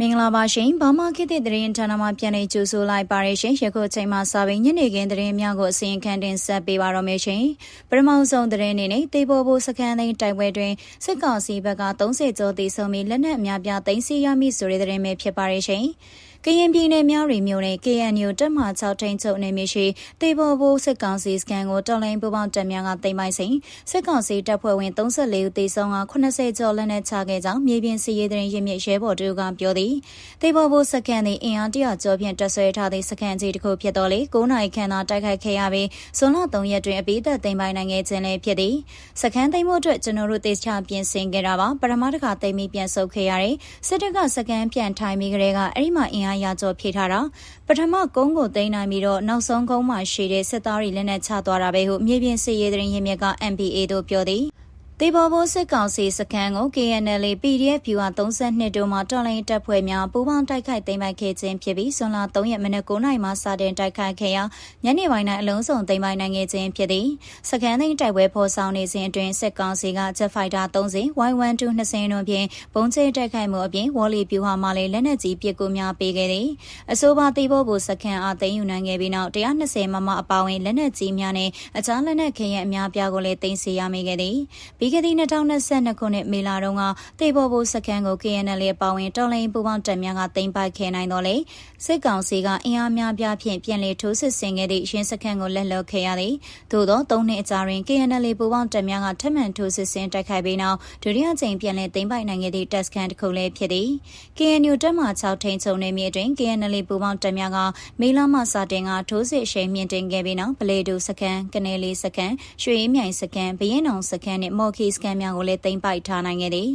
မင်္ဂလာပါရှင်ဘာမခေတ်တဲ့သတင်းဌာနမှပြန်လည်ကြိုဆိုလိုက်ပါရရှင်ယခုအချိန်မှစပြီးညနေခင်းသတင်းများကိုအစီရင်ခံတင်ဆက်ပေးပါတော့မယ်ရှင်ပထမဆုံးသတင်းအနေနဲ့တေပေါ်ဘူစကန်သိန်းတိုက်ပွဲတွင်စစ်ကောင်စီဘက်က30ကျော်တည်ဆုံပြီးလက်နက်အများပြားသိမ်းဆည်းရမိဆိုတဲ့သတင်းပဲဖြစ်ပါရရှင် ကရင်ပြည်နယ်များရီမျိုးနဲ့ KNU တပ်မ6ထိန်ချုပ်နေမရှိတေဘော်ဘိုးစစ်ကောင်စီစကန်ကိုတော်လိုင်းပူပေါင်းတပ်များကသိမ်းပိုက်စဉ်စစ်ကောင်စီတပ်ဖွဲ့ဝင်34ဦးသေဆုံးက80ကျော်လက်နက်ချခဲ့ကြောင်းမြေပြင်စီရေးသတင်းရင်းမြစ်ရဲဘော်တို့ကပြောသည်တေဘော်ဘိုးစကန်သည်အင်အားတရာကျော်ဖြင့်တပ်ဆွဲထားသည့်စကန်ကြီးတစ်ခုဖြစ်တော်လေ9နိုင်ခန့်သာတိုက်ခိုက်ခဲ့ရပြီးဇွန်လ3ရက်တွင်အပိသက်သိမ်းပိုက်နိုင်ခဲ့ခြင်းလည်းဖြစ်သည်စကန်သိမ်းမှုအတွက်ကျွန်တော်တို့တေချပြင်ဆင်ခဲ့တာပါပထမတစ်ခါသိမ်းပြီးပြန်ဆုတ်ခဲ့ရတယ်စစ်တပ်ကစကန်ပြန်ထိုင်ပြီးကလေးကအဲ့ဒီမှာအင်အားရကျော်ဖြည့်ထားတာပထမကုန်းကိုသိမ်းနိုင်ပြီးတော့နောက်ဆုံးကုန်းမှာရှိတဲ့စစ်သားတွေလက်နက်ချသွားတာပဲဟုမြေပြင်စစ်ရေးသတင်းရင်းမြစ်က MPA တို့ပြောသည် တေဘော်ဘိုးစစ်ကောင်စီစခန်းကို KNL PDF ဗျူဟာ32တို့မှတော်လိုင်းတပ်ဖွဲ့များပူးပေါင်းတိုက်ခိုက်သိမ်းပိုက်ခဲ့ခြင်းဖြစ်ပြီးဇွန်လ3ရက်မနက်9:00နာရီမှစတင်တိုက်ခိုက်ခဲ့ရာညနေပိုင်း၌အလုံးစုံသိမ်းပိုက်နိုင်ခဲ့ခြင်းဖြစ်သည်စခန်းသိမ်းတိုက်ပွဲဖော်ဆောင်နေစဉ်အတွင်းစစ်ကောင်စီက Jet Fighter 3စင်း Y12 2စင်းတို့ဖြင့်ပုံကျဲတိုက်ခိုက်မှုအပြင်ဝေါ်လီဗျူဟာမှလည်းလက်နက်ကြီးပစ်ကူများပေးခဲ့သည်အဆိုပါတေဘော်ဘိုးစခန်းအားသိမ်းယူနိုင်ခဲ့ပြီးနောက်120မမအပါဝင်လက်နက်ကြီးများနဲ့အခြားလက်နက်ခဲယံအများပြားကိုလည်းသိမ်းဆည်းရမိခဲ့သည်ပြီးခဲ့သည့်2022ခုနှစ်မေလတုန်းကတေဘော်ဘိုးစခန်းကို KNL အပါဝင်တော်လိုင်းပူပေါင်းတပ်များကသိမ်းပိုက်ခဲ့နိုင်တော့လေစစ်ကောင်စီကအင်အားများပြားဖြင့်ပြန်လည်ထိုးစစ်ဆင်ခဲ့သည့်ရင်းစခန်းကိုလက်လွတ်ခဲ့ရသည်သို့သော၃နှစ်အကြာတွင် KNL ပူပေါင်းတပ်များကထပ်မံထိုးစစ်ဆင်တိုက်ခိုက်ပြီးနောက်ဒုတိယကြိမ်ပြန်လည်သိမ်းပိုက်နိုင်ခဲ့သည့်တပ်စခန်းတစ်ခုလည်းဖြစ်သည် KNU တပ်မ6ထိန်ချုံနေမြေတွင် KNL ပူပေါင်းတပ်များကမေလမှစတင်ကထိုးစစ်ရှိန်မြင့်တင်ခဲ့ပြီးနောက်ပလေတူစခန်းကနေလီစခန်းရွှေအေးမြိုင်စခန်းဘရင်အောင်စခန်းနှင့်မော်ခီစခန်းများကိုလည်းသိမ်းပိုက်ထားနိုင်ခဲ့သည်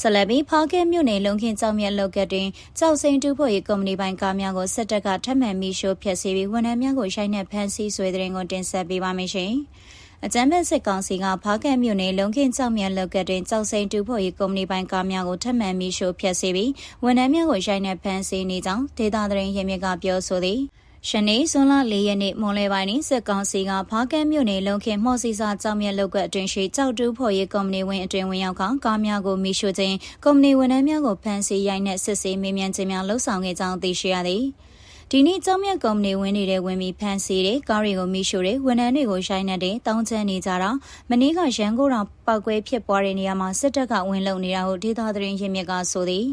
ဆလဘီဖောက်ကဲမြို့နယ်လုံခင်းကြောင်မြတ်လောက်ကတွင်ကြောက်စိန်တူဖို့ရေးကုမ္ပဏီပိုင်ကားများကိုစစ်တပ်ကထပ်မံမီရှို့ဖျက်ဆီးပြီးဝန်ထမ်းများကိုရိုက်နှက်ဖမ်းဆီးဆွဲတဲ့ရင်ကိုတင်ဆက်ပေးပါမယ်ရှင်။အကြမ်းဖက်စစ်ကောင်စီကဖားကတ်မြို့နယ်လုံခင်းကြောက်မြတ်လောက်ကတွင်ကြောက်စိန်တူဖို့ရေးကုမ္ပဏီပိုင်ကားများကိုထပ်မံမီရှို့ဖျက်ဆီးပြီးဝန်ထမ်းများကိုရိုက်နှက်ဖမ်းဆီးနေကြောင်းဒေသသတင်းရင်းမြစ်ကပြောဆိုသည်။ ရှနေ့ဇွန်လ၄ရက်နေ့မွန်လယ်ပိုင်းတွင်စစ်ကောင်စီကဖားကဲမြို့နယ်လုံခင်မော့စီစာကြောင်မြက်လုတ်ကွက်အတွင်းရှိကြောက်တူးဖော်ရေးကုမ္ပဏီဝင်အတွင်ဝင်ရောက်ကကားများကိုမိရှို့ခြင်းကုမ္ပဏီဝန်ထမ်းများကိုဖမ်းဆီးရိုက်နှက်စစ်ဆေးမေးမြန်းခြင်းများလှုပ်ဆောင်ခဲ့ကြောင်းသိရှိရသည်ဒီနေ့ကျောင်းမြတ်ကုမ္ပဏီဝင်နေတဲ့ဝင်ပြီးဖမ်းဆီးတဲ့ကားတွေကိုမိရှို့တဲ့ဝန်ထမ်းတွေကိုရိုက်နှက်တဲ့တောင်းချမ်းနေကြတာမနေ့ကရန်ကုန်တော် ပောက်ကွဲဖြစ်ပွားတဲ့နေရာမှာစစ်တပ်ကဝင်လုံနေတာကိုဒေသသတင်းရင်းမြစ်ကဆိုသည်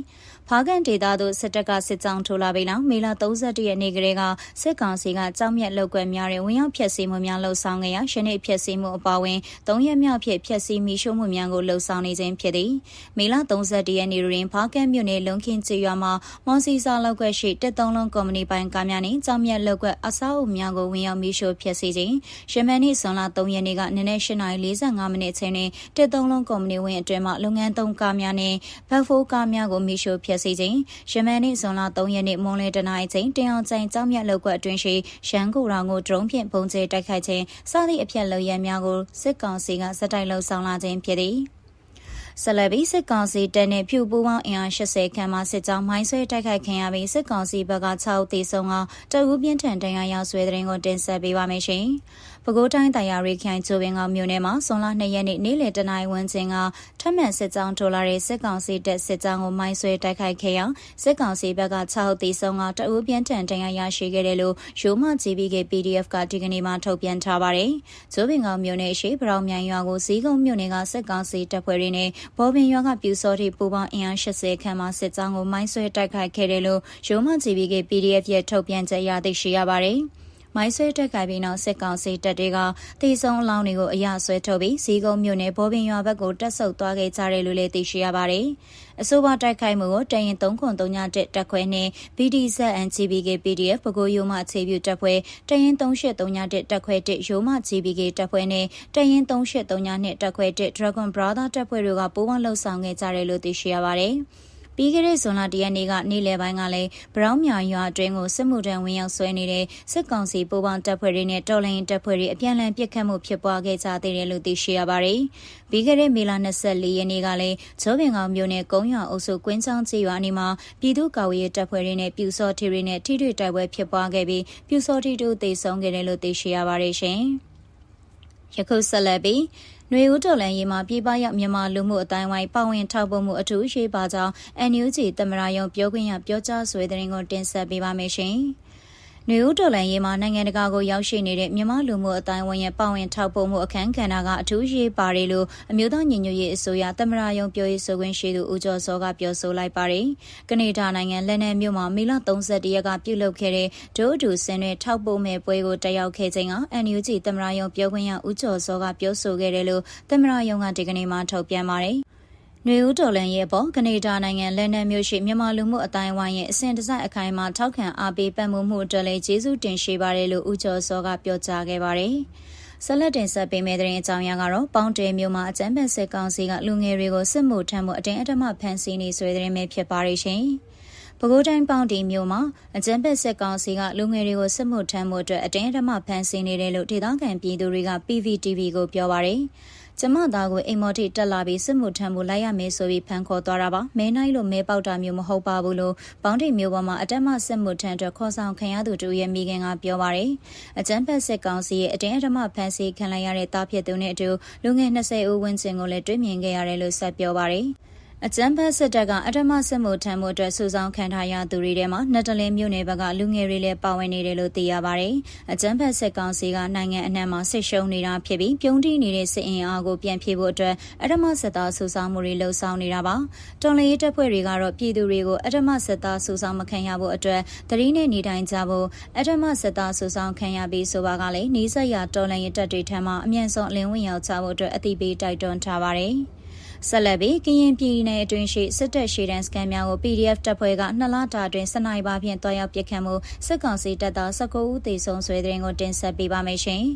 ဖားကန်ဒေသသို့စစ်တပ်ကစစ်ကြောင်းထိုးလာပြီးနောက်မေလ31ရက်နေ့ကလေးကစစ်ကောင်စီကကြောက်မြက်လောက်ကွယ်များတဲ့ဝင်ရောက်ဖျက်ဆီးမှုများလှုပ်ဆောင်ခဲ့ရာယနေ့ဖျက်ဆီးမှုအပါအဝင်၃ရက်မြောက်ဖြစ်ဖျက်ဆီးမိရှုမှုများကိုလှုပ်ဆောင်နေခြင်းဖြစ်သည်မေလ31ရက်နေ့တွင်ဖားကန်မြို့နယ်လုံခင်းကျေးရွာမှာမွန်စီစာလောက်ကွက်ရှိတက်သုံးလုံးကုမ္ပဏီပိုင်ကားများနှင့်ကြောက်မြက်လောက်ကွက်အစားအုပ်များကိုဝင်ရောက်မိရှုဖျက်ဆီးခြင်းရမန်နေ့ဇွန်လ3ရက်နေ့ကနနက်8:45မိနစ်ချိန်တွင်တက်သုံးလုံးကုမ္ပဏီဝင်အတွင်းမှလုပ်ငန်းသုံးကားများနှင့်ဘတ်ဖိုးကားများကိုမိရှုဖျက်ဆီးခြင်းရမန်နေ့ဇွန်လ3ရက်နေ့မွန်လယ်တနိုင်ချိန်တင်အောင်ချိန်ကြောင်းမြတ်လောက်ကွက်အတွင်းရှိရန်ကုန်ရောင်ကိုဒရုန်းဖြင့်ပုံကျဲတိုက်ခိုက်ခြင်းစသည့်အဖြစ်လုံရများကိုစစ်ကောင်စီကစက်တိုက်လှုပ်ဆောင်လာခြင်းဖြစ်သည်ဆလဘီစစ်ကောင်စီတပ်နဲ့ဖြူပူးပေါင်းအင်အား80ခန့်မှစစ်ကြောင်းမိုင်းဆွဲတိုက်ခိုက်ခင်ရပြီးစစ်ကောင်စီဘက်က6ဦးသေဆုံးကတအူးပြင်းထန်တန်ရာရောက်ဆွဲတဲ့ရင်ကိုတင်ဆက်ပေးပါမယ်ရှင်။ ပဲခူးတိုင်းတရားရိခိုင်ချိုပင်ကမြို့နယ်မှာဇွန်လ2ရက်နေ့နေ့လယ်တနာရီဝန်းကျင်ကထပ်မံစစ်ကြောင်းထိုးလာတဲ့စစ်ကောင်စီတပ်စစ်ကြောင်းကိုမိုင်းဆွဲတိုက်ခိုက်ခဲ့ရာစစ်ကောင်စီဘက်က6ဦးသေဆုံးကတအူးပြင်းထန်တန်ရာရရှိခဲ့တယ်လို့ရိုးမ GBK PDF ကဒီကနေ့မှထုတ်ပြန်ထားပါတယ်။ချိုပင်ကမြို့နယ်ရှိဗရောင်မြိုင်ရွာကိုစီးကုန်းမြို့နယ်ကစစ်ကောင်စီတပ်ဖွဲ့တွေနဲ့ဘော်ပင်ရွာကပြူစောတိပူပေါင်းအင်အား80ခန့်မှစစ်ကြောင်းကိုမိုင်းဆွဲတိုက်ခိုက်ခဲ့တယ်လို့ရိုးမ GBK PDF ရဲ့ထုတ်ပြန်ချက်ရသိရှိရပါတယ်။ မိုင်းဆွဲတက်ခိုင်ပြီးနောက်စစ်ကောင်စီတပ်တွေကတီဆုံအလောင်းတွေကိုအရဆွဲထုတ်ပြီးစီကုန်းမြို့နယ်ဘောပင်ရွာဘက်ကိုတက်ဆုပ်သွားခဲ့ကြတယ်လို့လည်းသိရှိရပါတယ်။အဆိုပါတိုက်ခိုက်မှုကိုတရင်303တက်ခွဲနဲ့ BDZN GBK PDF ပကိုးရိုးမှအခြေပြုတက်ခွဲတရင်3831တက်ခွဲ1ရိုးမှ GBK တက်ခွဲနဲ့တရင်3832တက်ခွဲ1 Dragon Brother တက်ခွဲတို့ကပူးပေါင်းလှုပ်ဆောင်ခဲ့ကြတယ်လို့သိရှိရပါတယ်။ ပြီးခဲ့တဲ့ဇွန်လ၁ရက်နေ့ကနေ့လယ်ပိုင်းကလည်းဗရောင်းမြောင်ရွာအတွင်းကိုစစ်မှုထမ်းဝင်ရောက်ဆွဲနေတဲ့စစ်ကောင်စီပူးပေါင်းတပ်ဖွဲ့တွေနဲ့တော်လှန်တပ်ဖွဲ့တွေအပြန်အလှန်ပစ်ခတ်မှုဖြစ်ပွားခဲ့ကြသေးတယ်လို့သိရှိရပါတယ်။ပြီးခဲ့တဲ့မေလ24ရက်နေ့ကလည်းချောပင်ကောင်မြို့နယ်ကုန်းရွာအုပ်စုကွင်းချောင်းချရွာနေမှာပြည်သူ့ကာကွယ်ရေးတပ်ဖွဲ့တွေနဲ့ပြူစောထီတွေနဲ့ထိတွေ့တိုက်ပွဲဖြစ်ပွားခဲ့ပြီးပြူစောထီတို့သေဆုံးခဲ့တယ်လို့သိရှိရပါတယ်ရှင်။ယခုဆက်လက်ပြီး ຫນွေဦးတော်လန်ရေးမှာပြည်ပရောက်မြန်မာလူမှုအတိုင်းဝိုင်းပါဝင်ထောက်ပို့မှုအထူးရှိပါကြောင်း NUG သမရယုံပြောခွင့်ရပြောကြားဆွေးတဲ့ရင်ကိုတင်ဆက်ပေးပါမယ်ရှင်။ နယူးတော်လန်ရေးမှာနိုင်ငံတကာကိုရောက်ရှိနေတဲ့မြန်မာလူမှုအတိုင်းအဝန်ရဲ့ပါဝင်ထောက်ပို့မှုအခမ်းကဏ္ဍကအထူးရေးပါတယ်လို့အမျိုးသားညီညွတ်ရေးအစိုးရသမရယုံပြောရေးဆိုခွင့်ရှိသူဦးကျော်စောကပြောဆိုလိုက်ပါတယ်။ကနေဒါနိုင်ငံလက်နယ်မြို့မှာမေလ31ရက်ကပြုလုပ်ခဲ့တဲ့ဒို့အတူဆင်းတွေထောက်ပို့မဲ့ပွဲကိုတက်ရောက်ခဲ့ချိန်က NUG သမရယုံပြောခွင့်ရဦးကျော်စောကပြောဆိုခဲ့တယ်လို့သမရယုံကဒီကနေ့မှထုတ်ပြန်ပါတယ်။ နွေဦးတော်လန်ရဲ့ပေါ်ကနေဒါနိုင်ငံလန်ဒန်မြို့ရှိမြန်မာလူမှုအတိုင်းဝိုင်းရဲ့အစဉ်တစိုက်အခိုင်အမာထောက်ခံအားပေးပတ်မှုမှုအတွက်လည်းကျေးဇူးတင်ရှိပါတယ်လို့ဦးကျော်စောကပြောကြားခဲ့ပါတယ်။ဆက်လက်တင်ဆက်ပေးမယ့်တဲ့အကြောင်းအရာကတော့ပေါင်းတဲမျိုးမှာအကြမ်းဖက်စစ်ကောင်စီကလူငယ်တွေကိုစစ်မှုထမ်းမှုအတင်းအဓမ္မဖမ်းဆီးနေဆွေးတဲ့မျိုးဖြစ်ပါရရှင်။ပဲခူးတိုင်းပေါင်းတီမျိုးမှာအကြမ်းဖက်စစ်ကောင်စီကလူငယ်တွေကိုစစ်မှုထမ်းမှုအတွက်အတင်းအဓမ္မဖမ်းဆီးနေတယ်လို့ဒေသခံပြည်သူတွေက PVTV ကိုပြောပါရယ်။ ကျမသားကိုအိမ်မော်ထိတက်လာပြီးစစ်မှုထမ်းမှုလိုက်ရမယ်ဆိုပြီးဖမ်းခေါ်သွားတာပါမဲနိုင်လို့မဲပေါက်တာမျိုးမဟုတ်ပါဘူးလို့ပေါင်းထိပ်မျိုးပေါ်မှာအတက်မစစ်မှုထမ်းအတွက်ခေါ်ဆောင်ခံရသူတူရဲ့မိခင်ကပြောပါတယ်အကျန်းဖက်စစ်ကောင်စီရဲ့အတင်းအဓမ္မဖမ်းဆီးခံလိုက်ရတဲ့တားဖြစ်သူနဲ့အတူလူငယ်20ဦးဝန်းကျင်ကိုလည်းတွေ့မြင်ခဲ့ရတယ်လို့ဆက်ပြောပါတယ် အကြမ်းဖက်စစ်တပ်ကအထမစစ်မှုထမ်းမှုအတွက်စုဆောင်းခံထားရသူတွေထဲမှာနက်တလင်းမြို့နယ်ဘက်ကလူငယ်တွေလည်းပါဝင်နေတယ်လို့သိရပါတယ်။အကြမ်းဖက်စစ်ကောင်စီကနိုင်ငံအနှံ့မှာစစ်ရှုံးနေတာဖြစ်ပြီးပြုံးတိနေတဲ့စစ်အင်အားကိုပြန်ဖြည့်ဖို့အတွက်အထမစစ်သားစုဆောင်းမှုတွေလှုံ့ဆော်နေတာပါ။တော်လှန်ရေးတပ်ဖွဲ့တွေကတော့ပြည်သူတွေကိုအထမစစ်သားစုဆောင်းမခံရဖို့အတွက်တတိနဲ့နေတိုင်းကြဖို့အထမစစ်သားစုဆောင်းခံရပြီးဆိုပါကလည်းနေဆက်ရတော်လှန်ရေးတပ်တွေထံမှအမြန်ဆုံးအလင်းဝင်ရောက်ချဖို့အတွက်အသိပေးတိုက်တွန်းထားပါတယ်။ ဆက်လက်ပြီးကရင်ပြည်နယ်အတွင်းရှိစစ်တပ်ရှေ့တန်းစကန်များကို PDF တပ်ဖွဲ့ကနှစ်လတာအတွင်းစနိုက်ပါဖြင့်တွားရောက်ပစ်ခတ်မှုစစ်ကောင်စီတပ်သား19ဦးသေဆုံးဆွေတဲ့ရင်ကိုတင်ဆက်ပေးပါမယ်ရှင်။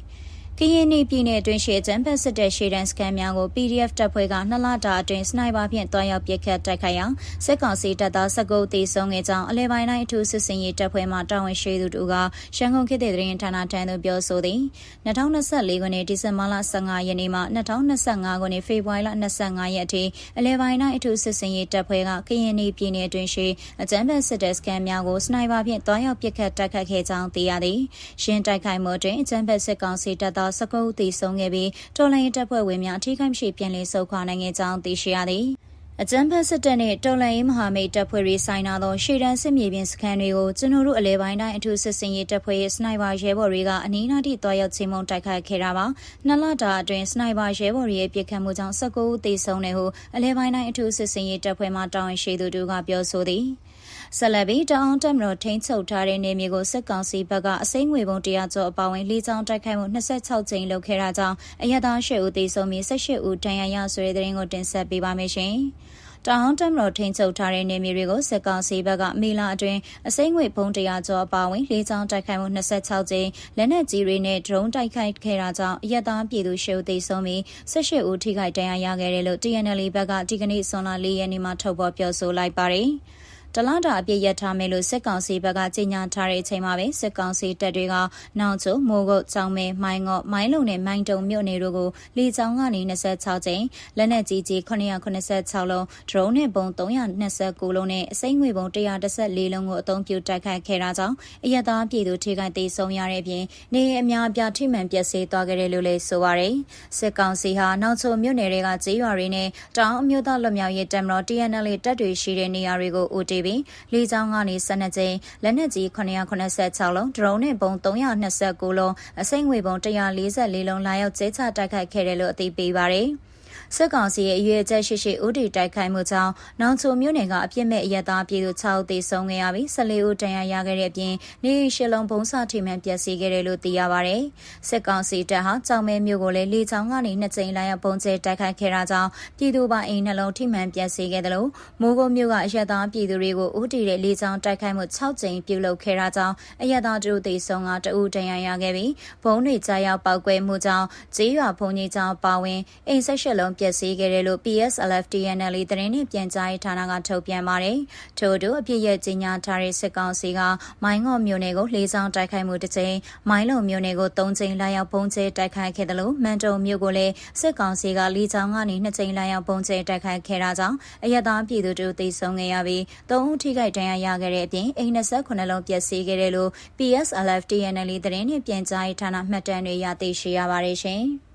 ကရင်နီပြည်နယ်အတွင်းရှိကျန်းဖက်စစ်တဲ့ရှေ့တန်းစကန်များကို PDF တပ်ဖွဲ့ကနှစ်လတာအတွင်းစနိုက်ပါဖြင့်တွားရောက်ပစ်ခတ်တိုက်ခိုက်ရာစစ်ကောင်စီတပ်သား19ဦးသေဆုံးခဲ့ကြောင်းအလဲပိုင်းတိုင်းအထူးစစ်စင်ရေးတပ်ဖွဲ့မှတာဝန်ရှိသူတို့ကရှမ်းကုန်ခေတ်တဲ့သတင်းဌာနထံသို့ပြောဆိုသည်2024ခုနှစ်ဒီဇင်ဘာလ15ရက်နေ့မှ2025ခုနှစ်ဖေဖော်ဝါရီလ25ရက်အထိအလဲပိုင်းတိုင်းအထူးစစ်စင်ရေးတပ်ဖွဲ့ကကရင်နီပြည်နယ်အတွင်းရှိအကျန်းဖက်စစ်တဲ့စကန်များကိုစနိုက်ပါဖြင့်တွားရောက်ပစ်ခတ်တိုက်ခိုက်ခဲ့ကြောင်းသိရသည်ရှင်းတိုက်ခိုက်မှုတွင်အကျန်းဖက်စစ်ကောင်စီတပ်သားသား19ဦးသေဆုံးခဲ့ပြီးတော်လိုင်းတပ်ဖွဲ့ဝင်များအထူးခိုင်ရှိပြန်လည်ဆုတ်ခွာနိုင်ခဲ့ကြောင်းသိရှိရသည်အကြမ်းဖက်စစ်တပ်နဲ့တော်လှန်ရေးမဟာမိတ်တပ်ဖွဲ့တွေဆိုင်နာသောရှေ့တန်းစစ်မြေပြင်စခန်းတွေကိုကျွန်တော်တို့အလဲပိုင်းတိုင်းအထူးစစ်စင်ရေးတပ်ဖွဲ့ရဲ့စနိုက်ပါရဲဘော်တွေကအနီးနားထိတွားရောက်ချိန်မုံတိုက်ခိုက်ခဲ့တာပါနှစ်လတာအတွင်းစနိုက်ပါရဲဘော်တွေရဲ့ပစ်ခတ်မှုကြောင့်19ဦးသေဆုံးတယ်ဟုအလဲပိုင်းတိုင်းအထူးစစ်စင်ရေးတပ်ဖွဲ့မှတာဝန်ရှိသူတို့ကပြောဆိုသည် ဆက်လက်ပြီးတအောင်တက်မတော်ထိန်းချုပ်ထားတဲ့နေမြေကိုစစ်ကောင်စီဘက်ကအစိမ်းငွေပုံတရားကျော်အပါဝင်လေးချောင်းတိုက်ခိုက်မှု26ကြိမ်လုပ်ခဲ့တာကြောင့်အရသာ၈ဦးသေဆုံးပြီး18ဦးဒဏ်ရာရဆိုတဲ့တဲ့ရင်ကိုတင်ဆက်ပေးပါမယ်ရှင်။တောင်တမတော်ထိန်ချုပ်ထားတဲ့နေမြေတွေကိုစစ်ကောင်စီဘက်ကမေလအတွင်းအစိမ့်ငွေဘုံတရားကျော်အပါဝင်လေးချောင်းတိုက်ခိုက်မှု26ကြိမ်လက်နက်ကြီးတွေနဲ့ဒရုန်းတိုက်ခိုက်ခဲ့တာကြောင့်အရက်သားပြည်သူရှေ့ဦးသိဆုံးပြီး18ဦးထိခိုက်ဒဏ်ရာရခဲ့တယ်လို့ TNL ဘက်ကဒီကနေ့ဇွန်လ4ရက်နေ့မှာထုတ်ဖော်ပြောဆိုလိုက်ပါတယ်။ တလတာအပြည့်ရထားမယ်လို့စစ်ကောင်စီဘက်ကကြေညာထားတဲ့အချိန်မှာပဲစစ်ကောင်စီတပ်တွေကနောင်ချိုမိုးကုတ်ချောင်းမဲမိုင်းငေါ့မိုင်းလုံနဲ့မိုင်းတုံမြို့နယ်တို့ကိုလေကြောင်းကနေ26ကြိမ်လက်နက်ကြီးကြီး986လုံးဒရုန်းနဲ့ပုံ329လုံးနဲ့အစိမ့်ငွေပုံ114လုံးကိုအသုံးပြုတိုက်ခိုက်ခဲ့တာကြောင့်အရသာပြည်သူထိခိုက်သေးဆုံးရတဲ့ပြင်နေအများအပြားထိမှန်ပျက်စီးသွားခဲ့တယ်လို့လည်းဆိုပါရယ်စစ်ကောင်စီဟာနောက်ချိုမြို့နယ်တွေကကြေးရွာတွေနဲ့တောင်အမျိုးသားလွတ်မြောက်ရေးတပ်မတော် TNL တပ်တွေရှိတဲ့နေရာတွေကိုဦးတည်ပြီးလေကြောင်းကနေ12ကြိမ်လက်နက်ကြီး986လုံးဒရုန်းနဲ့ပုံ329လုံးအစိမ့်ငွေပုံ144လုံးလာရောက်ကျဲချတိုက်ခိုက်ခဲ့တယ်လို့အသိပေးပါတယ်။ စစ်ကောင်စီရဲ့အရွေအချက်ရှိရှိဦးတည်တိုက်ခိုက်မှုကြောင့်နောင်ချိုမြို့နယ်ကအပြစ်မဲ့အရသားပြည်သူ6ဦးသေဆုံးခဲ့ရပြီး14ဦးဒဏ်ရာရခဲ့တဲ့အပြင်နေရှလုံးဘုံစထိမှန်ပျက်စီးခဲ့တယ်လို့သိရပါဗျ။စစ်ကောင်စီတပ်ဟာကြောင်မဲမြို့ကိုလည်းလေကြောင်းကနေနှစ်ကြိမ်လာရောက်ပုံကျဲတိုက်ခိုက်ခဲ့တာကြောင့်ပြည်သူပိုင်အိမ်နှလုံးထိမှန်ပျက်စီးခဲ့တယ်လို့မိုးကုတ်မြို့ကအရသားပြည်သူတွေကိုဦးတည်တဲ့လေကြောင်းတိုက်ခိုက်မှု6ကြိမ်ပြုလုပ်ခဲ့တာကြောင့်အရသားတို့သေဆုံးကတဦးဒဏ်ရာရခဲ့ပြီးဘုံတွေကြားရောက်ပောက်ကွဲမှုကြောင့်ဂျေးရွာဘုံကြီးကျောင်းပါဝင်အိမ်ဆက်ရှစ်လုံးပျက်စီးခဲ့တယ်လို့ PSLF TNL သတင်းနဲ့ပြန်ကြားရေးဌာနကထုတ်ပြန်ပါတယ်။ထို့သူအပြစ်ရဲ့ကြီးညာထားတဲ့စစ်ကောင်စီကမိုင်းငေါ့မြို့နယ်ကိုလေးဆောင်တိုက်ခိုက်မှုတစ်ကြိမ်မိုင်းလုံမြို့နယ်ကို၃ကြိမ်လာရောက်ပုံကျဲတိုက်ခိုက်ခဲ့တယ်လို့မန်တုံမြို့ကိုလည်းစစ်ကောင်စီကလေးချောင်းကနေ၂ကြိမ်လာရောက်ပုံကျဲတိုက်ခိုက်ခဲ့တာကြောင့်အရသာပြည်သူတို့သိဆုံးခဲ့ရပြီး၃ဦးထိခိုက်ဒဏ်ရာရခဲ့တဲ့အပြင်အိမ်29လုံးပျက်စီးခဲ့တယ်လို့ PSLF TNL သတင်းနဲ့ပြန်ကြားရေးဌာနမှတ်တမ်းတွေရသိရှိရပါတယ်ရှင်။